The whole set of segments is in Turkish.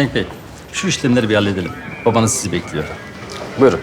Cenk Bey, şu işlemleri bir halledelim. Babanız sizi bekliyor. Buyurun.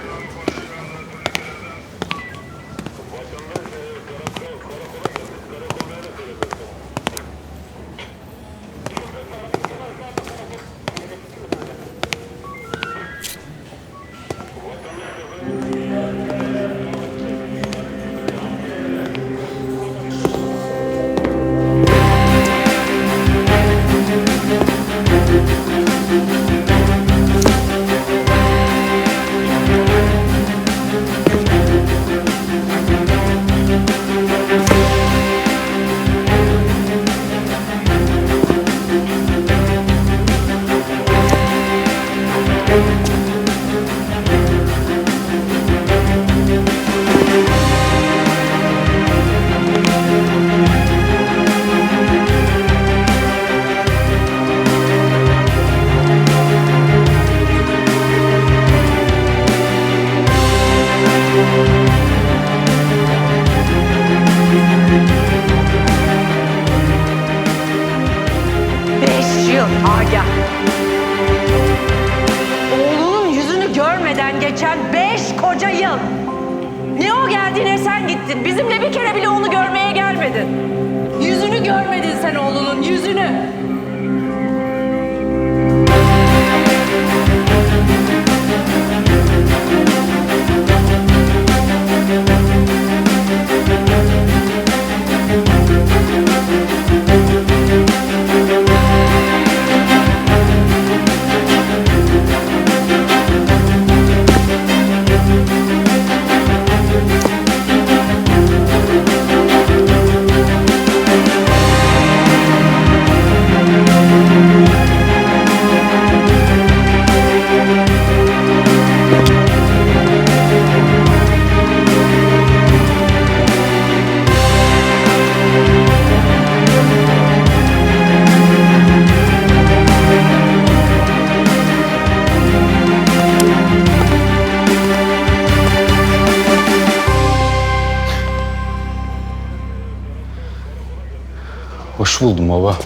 Hoş buldum baba.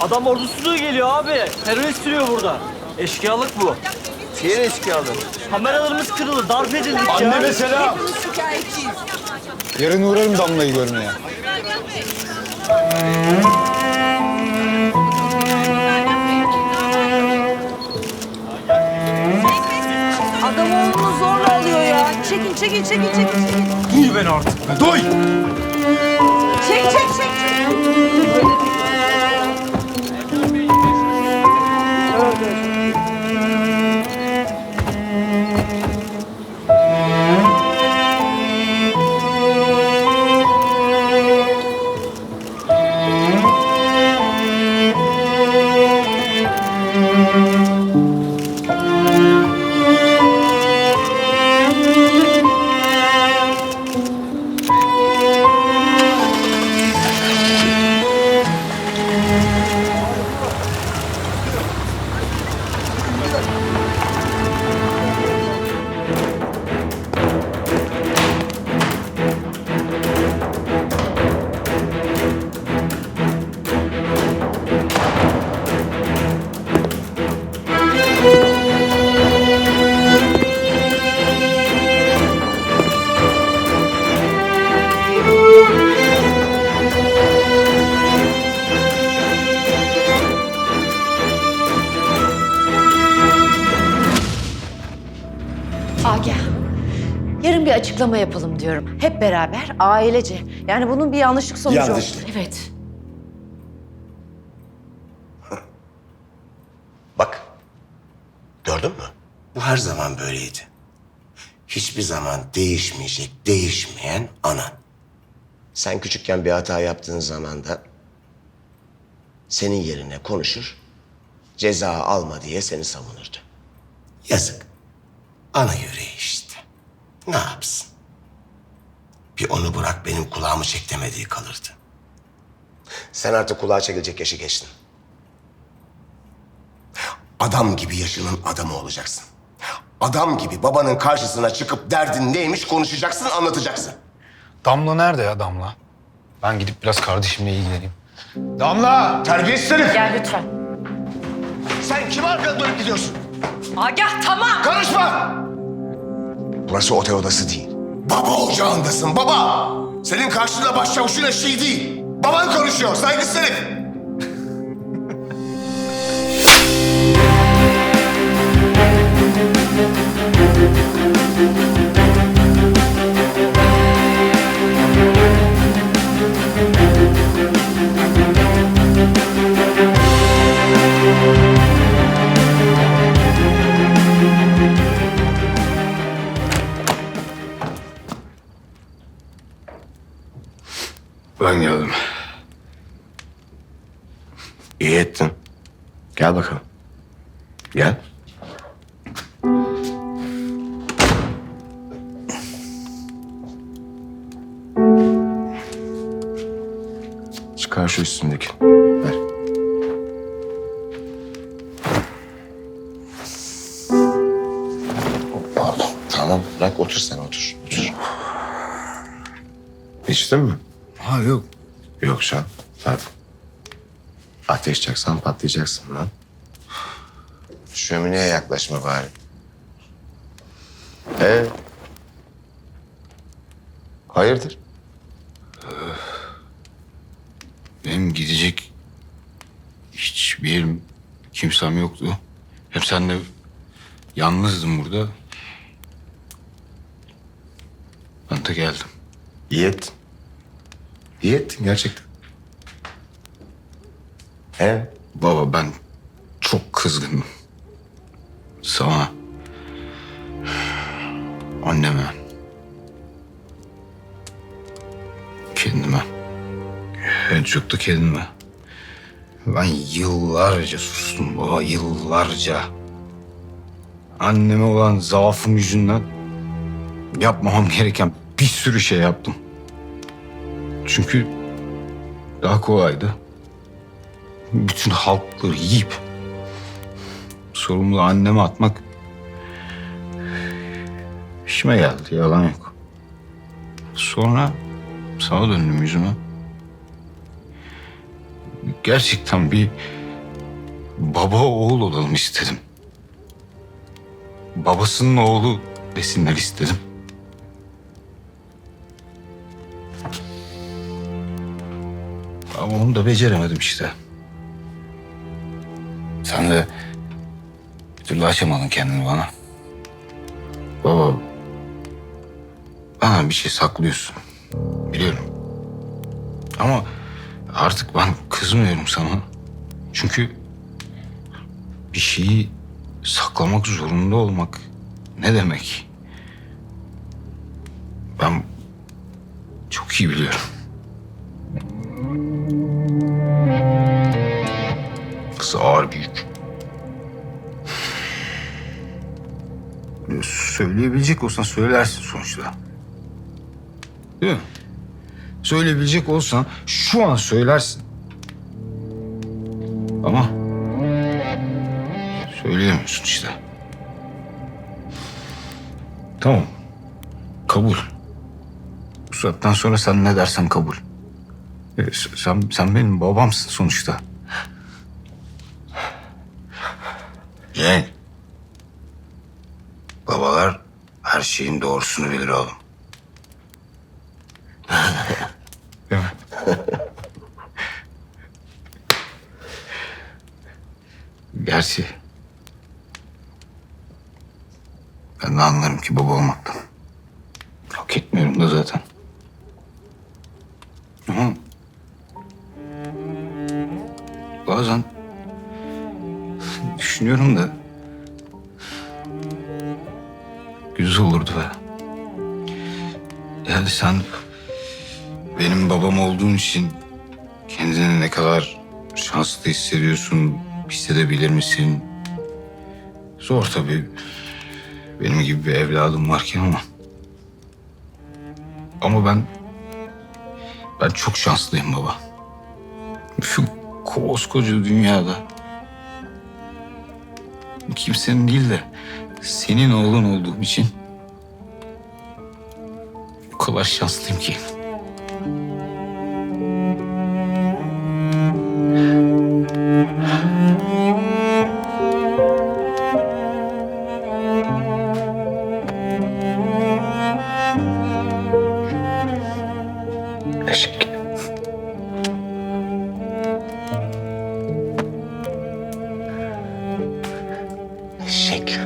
Adam ordusu geliyor abi. Terörist sürüyor burada. Eşkıyalık bu. Şehir eşkıyalı. Kameralarımız kırıldı. Darp edildik ya. Anneme selam. Yarın uğrarım Damla'yı görmeye. Adam oğlunu zorla alıyor ya. Çekin çekin çekin çekin çekin. Duy beni artık. Duy. Çek çek çek. Açıklama yapalım diyorum. Hep beraber, ailece. Yani bunun bir yanlışlık sonucu oldu. Yanlışlık. Evet. Bak. Gördün mü? Bu her zaman böyleydi. Hiçbir zaman değişmeyecek, değişmeyen anan. Sen küçükken bir hata yaptığın zaman da senin yerine konuşur, ceza alma diye seni savunurdu. Yazık. Ana yüreği işte. Ne yapsın? Bir onu bırak benim kulağımı çek demediği kalırdı. Sen artık kulağa çekilecek yaşı geçtin. Adam gibi yaşının adamı olacaksın. Adam gibi babanın karşısına çıkıp derdin neymiş konuşacaksın, anlatacaksın. Damla nerede ya Damla? Ben gidip biraz kardeşimle ilgileneyim. Damla! Terbiyesiz herif! Gel lütfen. Sen kim arkadan dönüp gidiyorsun? Agah tamam. Karışma! Burası otel odası değil. Baba ocağındasın baba. Senin karşında başçavuşun eşeği değil. Baban konuşuyor saygısız herif. Ben geldim. İyi ettin. Gel bakalım. Gel. Çıkar şu üstündeki. Ver. Pardon. Tamam bırak otur sen otur. Otur. İçtin mi? Ha yok. Yoksa tabii. Ateş çaksan patlayacaksın lan. Şömineye yaklaşma bari. Ee? Hayırdır? Benim gidecek hiçbir yerim, kimsem yoktu. Hep senle yalnızdım burada. Ben de geldim. İyi ettin. İyi ettin gerçekten. He? Baba ben çok kızgınım. Sana. Anneme. Kendime. En çok da kendime. Ben yıllarca sustum baba, yıllarca. Anneme olan zaafım yüzünden yapmamam gereken bir sürü şey yaptım. Çünkü daha kolaydı bütün halkları yiyip sorumluluğu anneme atmak işime geldi yalan yok. Sonra sana döndüm yüzüme. Gerçekten bir baba oğul olalım istedim. Babasının oğlu desinler istedim. Ama onu da beceremedim işte. Sen de bir türlü açamadın kendini bana. Baba, bana bir şey saklıyorsun. Biliyorum. Ama artık ben kızmıyorum sana. Çünkü bir şeyi saklamak zorunda olmak ne demek? Ben çok iyi biliyorum. Kız ağır bir yük. Söyleyebilecek olsan söylersin sonuçta. Değil mi? Söyleyebilecek olsan şu an söylersin. Ama söyleyemiyorsun işte. Tamam. Kabul. Bu saatten sonra sen ne dersen kabul. E, s- Sen, sen benim babamsın sonuçta. Cenk. Babalar her şeyin doğrusunu bilir oğlum. Değil mi? Gerçi ben de anlarım ki baba olmaktan. Düşünüyorum da güzel olurdu be. Yani sen benim babam olduğun için kendini ne kadar şanslı hissediyorsun, hissedebilir misin? Zor tabii. Benim gibi bir evladım varken ama. Ama ben... Ben çok şanslıyım baba. Şu koskoca dünyada... Kimsenin değil de senin oğlun olduğum için... O kadar şanslıyım ki. Eşek.